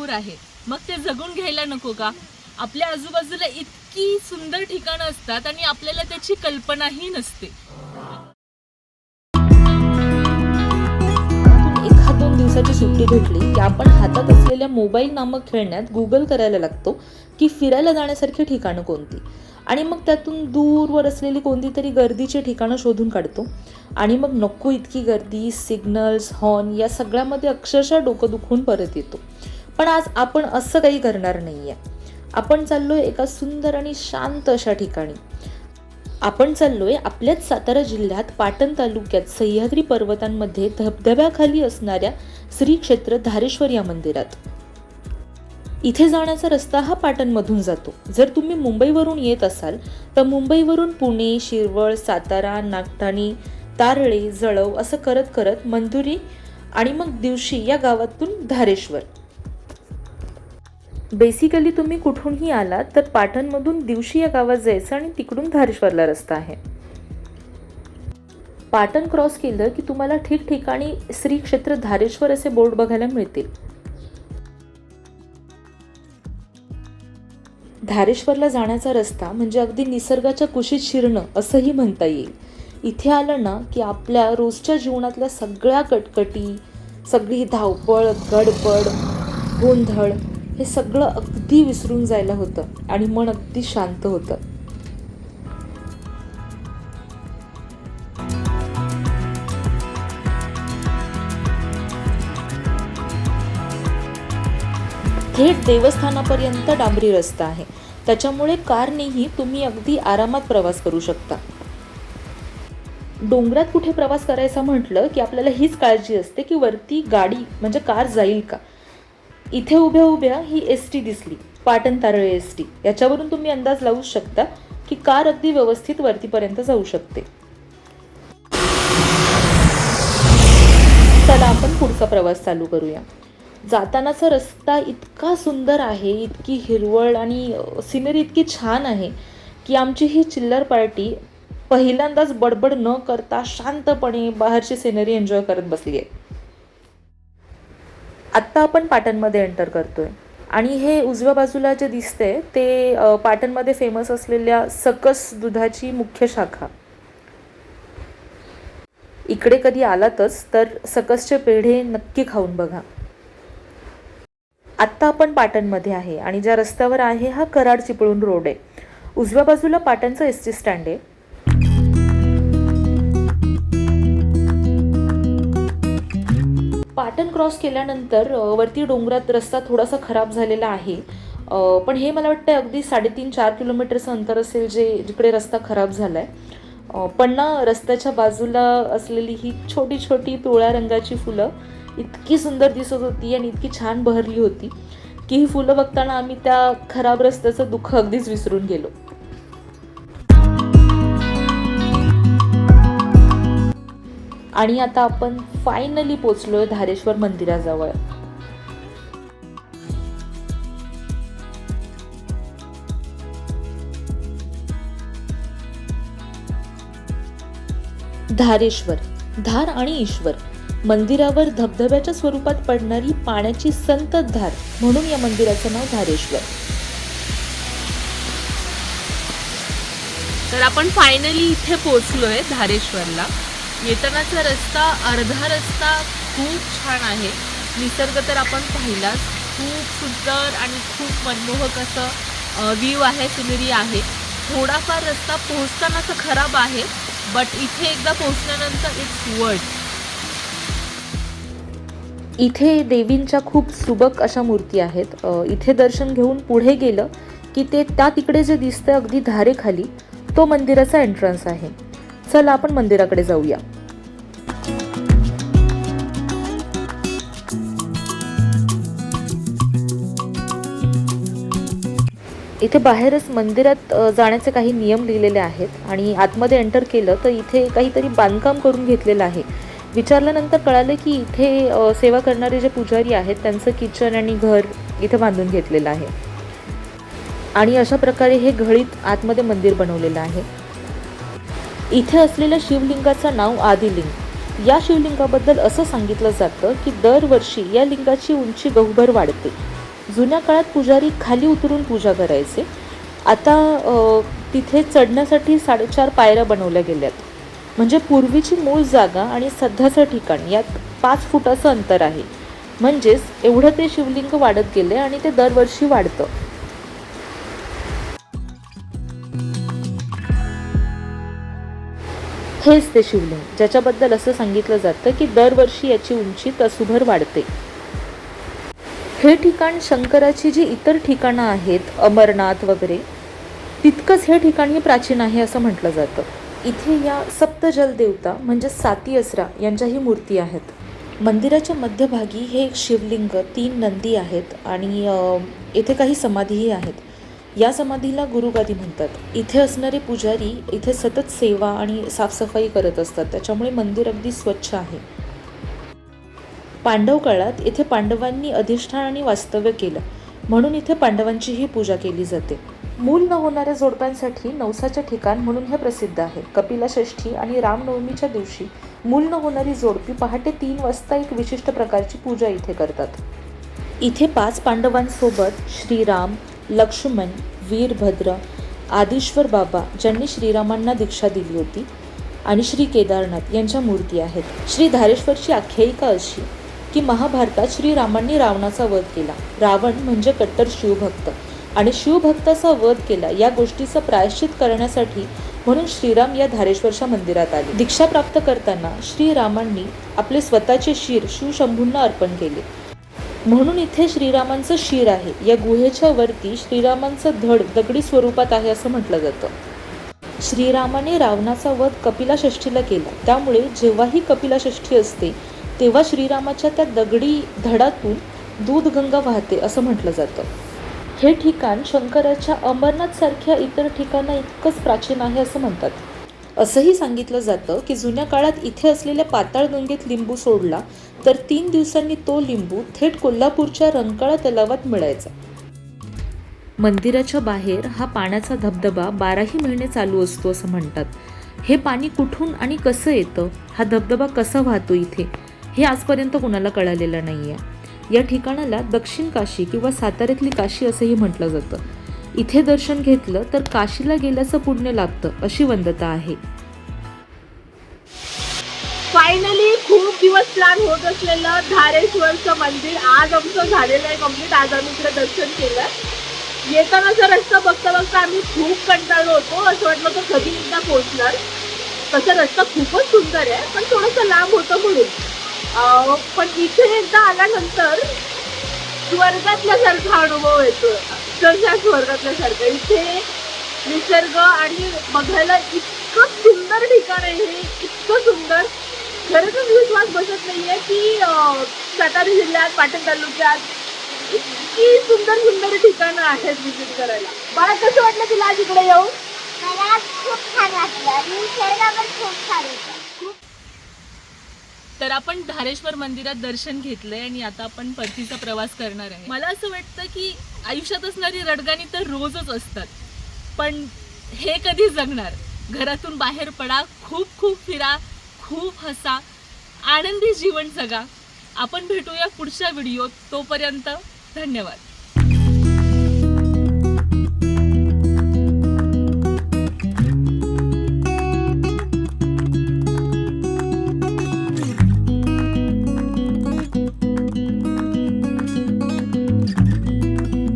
भरपूर आहे. मग ते जगून घ्यायला नको का? आपल्या आजूबाजूला इतकी सुंदर ठिकाणं असतात आणि आपल्याला त्याची कल्पनाही नसते. एखाद दोन दिवसाची सुट्टी भेटली की आपण हातात असलेल्या मोबाईल नामक खेळण्यात गुगल करायला लागतो की फिरायला जाण्यासारखी ठिकाणं कोणती? आणि मग त्यातून दूरवर असलेली कोणती तरी गर्दीची ठिकाणं शोधून काढतो. आणि मग नको इतकी गर्दी सिग्नल्स हॉर्न या सगळ्यामध्ये अक्षरशः डोकं दुखून परत येतो. पण आज आपण असं काही करणार नाही आहे आपण चाललो आहे एका सुंदर आणि शांत अशा ठिकाणी. आपण चाललो आहे आपल्याच सातारा जिल्ह्यात पाटण तालुक्यात सह्याद्री पर्वतांमध्ये धबधब्याखाली असणाऱ्या श्री क्षेत्र धारेश्वर या मंदिरात. इथे जाण्याचा रस्ता हा पाटणमधून जातो. जर तुम्ही मुंबईवरून येत असाल तर मुंबईवरून पुणे शिरवळ सातारा नागठाणी तारळे जळव असं करत करत मंदुरी आणि मग दिवशी या गावातून धारेश्वर. बेसिकली तुम्ही कुठूनही आलात तर पाटणमधून दिवशी या गावात जायचं आणि तिकडून धारेश्वरला रस्ता आहे. पाटण क्रॉस केलं की तुम्हाला ठिकठिकाणी श्री क्षेत्र धारेश्वर असे बोर्ड बघायला मिळतील. धारेश्वरला जाण्याचा रस्ता म्हणजे अगदी निसर्गाच्या कुशीत शिरणं असंही म्हणता येईल. इथे आलं ना की आपल्या रोजच्या जीवनातल्या सगळ्या कटकटी सगळी धावपळ गडबड गोंधळ हे सगळं अगदी विसरून जायला होतं आणि मन अगदी शांत होतं. थेट देवस्थानापर्यंत डांबरी रस्ता आहे. त्याच्यामुळे कारनेही तुम्ही अगदी आरामात प्रवास करू शकता. डोंगरात कुठे प्रवास करायचा म्हटलं की आपल्याला हीच काळजी असते की वरती गाडी म्हणजे कार जाईल का? इथे उभ्या उभ्या ही एस टी दिसली. पाटण तारळे एस टी याच्यावरून तुम्ही अंदाज लावू शकता की कार अगदी व्यवस्थित वरतीपर्यंत जाऊ शकते. चला आपण पुढचा प्रवास चालू करूया. जातानाचा रस्ता इतका सुंदर आहे इतकी हिरवळ आणि सिनरी इतकी छान आहे की आमची ही चिल्लर पार्टी पहिल्यांदाच बडबड न करता शांतपणे बाहेरची सिनरी एन्जॉय करत बसली आहे आत्ता आपण पाटणमध्ये एंटर करतोय. आणि हे उजव्या बाजूला जे दिसते ते पाटणमध्ये फेमस असलेल्या सकस दुधाची मुख्य शाखा. इकडे कधी आलातच तर सकसचे पेढे नक्की खाऊन बघा. आत्ता आपण पाटणमध्ये आहे आणि ज्या रस्त्यावर आहे हा कराड चिपळूण रोड आहे. उजव्या बाजूला पाटणचं एस टी स्टँड आहे. पाटण क्रॉस केल्यानंतर वरती डोंगरात रस्ता थोडासा खराब झालेला आहे. पण हे मला वाटतं अगदी साडेतीन चार किलोमीटरचं अंतर असेल जे जिकडे रस्ता खराब झाला आहे पण ना रस्त्याच्या बाजूला असलेली ही छोटी छोटी पिवळ्या रंगाची फुलं इतकी सुंदर दिसत होती आणि इतकी छान बहरली होती की ही फुलं बघताना आम्ही त्या खराब रस्त्याचं दुःख अगदीच विसरून गेलो. आणि आता आपण फायनली पोचलोय धारेश्वर मंदिराजवळ. धारेश्वर धार आणि ईश्वर मंदिरावर धबधब्याच्या स्वरूपात पडणारी पाण्याची संततधार म्हणून या मंदिराचं नाव धारेश्वर. तर आपण फायनली इथे पोहोचलोय धारेश्वरला. येतानाचा रस्ता अर्धा रस्ता खूप छान आहे. निसर्ग तर आपण पाहिलाच. खूप सुंदर आणि खूप मनमोहक असं व्ह्यू आहे सिनरी आहे. थोडाफार रस्ता पोहोचतानाचा खराब आहे बट इथे एकदा पोहोचल्यानंतर इट्स वर्ड इथे देवींच्या खूप सुबक अशा मूर्ती आहेत. इथे दर्शन घेऊन पुढे गेलं की ते त्या तिकडे जे दिसतं अगदी धारेखाली तो मंदिराचा एंट्रन्स आहे. चला आपण मंदिराकडे जाऊया. इथे बाहेरच मंदिरात जाण्याचे काही नियम लिहिलेले आहेत आणि आतमध्ये एंटर केलं तर इथे काहीतरी बांधकाम करून घेतलेलं आहे. विचारल्यानंतर कळालं की इथे सेवा करणारे जे पुजारी आहेत त्यांचं किचन आणि घर इथे बांधून घेतलेलं आहे. आणि अशा प्रकारे हे घळीत आतमध्ये मंदिर बनवलेलं आहे. इथे असलेल्या शिवलिंगाचं नाव आदिलिंग. या शिवलिंगाबद्दल असं सांगितलं जातं की दरवर्षी या लिंगाची उंची गहुभर वाढते. जुन्या काळात पुजारी खाली उतरून पूजा करायचे. आता तिथे चढण्यासाठी साडेचार पायऱ्या बनवल्या गेल्यात. म्हणजे पूर्वीची मूळ जागा आणि सध्याचं ठिकाण यात पाच फुटाचं अंतर आहे. म्हणजेच एवढं ते शिवलिंग वाढत गेले आणि ते दरवर्षी वाढतं. हेच ते शिवलिंग ज्याच्याबद्दल असं सांगितलं जातं की दरवर्षी याची उंची तसूभर वाढते. हे ठिकाण शंकराची जी इतर ठिकाणं आहेत अमरनाथ वगैरे तितकंच हे ठिकाणी प्राचीन आहे असं म्हटलं जातं. इथे या सप्तजल देवता म्हणजे साती असरा यांच्याही मूर्ती आहेत. मंदिराच्या मध्यभागी हे एक शिवलिंग तीन नंदी आहेत आणि येथे काही समाधीही आहेत. या समाधीला गुरुगादी म्हणतात. इथे असणारे पुजारी इथे सतत सेवा आणि साफसफाई करत असतात. त्याच्यामुळे मंदिर अगदी स्वच्छ आहे. पांडव काळात इथे पांडवांनी अधिष्ठान आणि वास्तव्य केलं. म्हणून इथे पांडवांचीही पूजा केली जाते. मूल न होणाऱ्या जोडप्यांसाठी नवसाचे ठिकाण म्हणून हे प्रसिद्ध आहे. कपिला षष्ठी आणि रामनवमीच्या दिवशी मूल न होणारी जोडपी पहाटे तीन वाजता एक विशिष्ट प्रकारची पूजा इथे करतात. इथे पाच पांडवांसोबत श्रीराम लक्ष्मण वीरभद्र आदिश्वर बाबा ज्यांनी श्रीरामांना दीक्षा दिली होती आणि श्री केदारनाथ यांच्या मूर्ती आहेत. श्री धारेश्वरची आख्यायिका अशी की महाभारतात श्रीरामांनी रावणाचा वध केला. रावण म्हणजे कट्टर शिवभक्त. आणि शिवभक्ताचा वध केला या गोष्टीचं प्रायश्चित करण्यासाठी म्हणून श्रीराम या धारेश्वरच्या मंदिरात आले. दीक्षा प्राप्त करताना श्रीरामांनी आपले स्वतःचे शिर शिवशंभूंना अर्पण केले. म्हणून इथे श्रीरामांचं शिर आहे. या गुहेच्या वरती श्रीरामांचं धड दगडी स्वरूपात आहे असं म्हटलं जातं. श्रीरामाने रावणाचा वध कपिला षष्ठीला केला. त्यामुळे जेव्हाही कपिला षष्ठी असते तेव्हा श्रीरामाच्या त्या दगडी धडातून दूध गंगा वाहते असं म्हटलं जातं. हे ठिकाण शंकराच्या अमरनाथसारख्या इतर ठिकाणा इतकंच प्राचीन आहे असं म्हणतात. असंही सांगितलं जातं की जुन्या काळात इथे असलेल्या पाताळगंगेत लिंबू सोडला तर तीन दिवसांनी तो लिंबू थेट कोल्हापूरच्या रंकाळा तलावात मिळायचा. मंदिराच्या बाहेर हा पाण्याचा धबधबा बाराही महिने चालू असतो असं म्हणतात. हे पाणी कुठून आणि कसं येतं? हा धबधबा कसा वाहतो इथे? हे आजपर्यंत कोणाला कळालेलं नाही आहे या ठिकाणाला दक्षिण काशी किंवा साताऱ्यातली काशी असंही म्हटलं जातं. इथे दर्शन घेतलं तर काशीला गेल्याचं पुण्य लागतं अशी वंदता आहे. फायनली खूप दिवस प्लॅन होत असलेलं धारेश्वरचं मंदिर आज आमचं झालेलं आहे कंप्लीट आज आम्ही इकडे दर्शन केलं. येतानाचा रस्ता बघता बघता आम्ही खूप कंटाळलो होतो. असं वाटलं तर कधी एकदा पोहोचणार. तसा रस्ता खूपच सुंदर आहे पण थोडंसं लांब होतं म्हणून. पण इथे एकदा आल्यानंतर स्वर्गातल्यासारखा अनुभव येतो अक्षरशः स्वर्गातल्यासारखं इथे निसर्ग आणि बघायला इतकं सुंदर ठिकाण आहे हे इतकं सुंदर. खरंच विश्वास बसत नाहीये की सातारा जिल्ह्यात पाटण तालुक्यात इतकी सुंदर सुंदर ठिकाणं आहेत विजिट करायला. मला कसं वाटलं तुला आज इकडे येऊन मला खूप छान वाटलं आणि निसर्ग पण खूप छान होता. तर आपण धारेश्वर मंदिरात दर्शन घेतलंय आणि आता आपण परतीचा प्रवास करणार आहे. मला असं वाटतं की आयुष्यात असणारी रडगाणी तर रोजच असतात. पण हे कधी जगणार? घरातून बाहेर पडा खूप खूप फिरा खूप हसा आनंदी जीवन जगा. आपण भेटूया पुढच्या व्हिडिओत. तोपर्यंत धन्यवाद.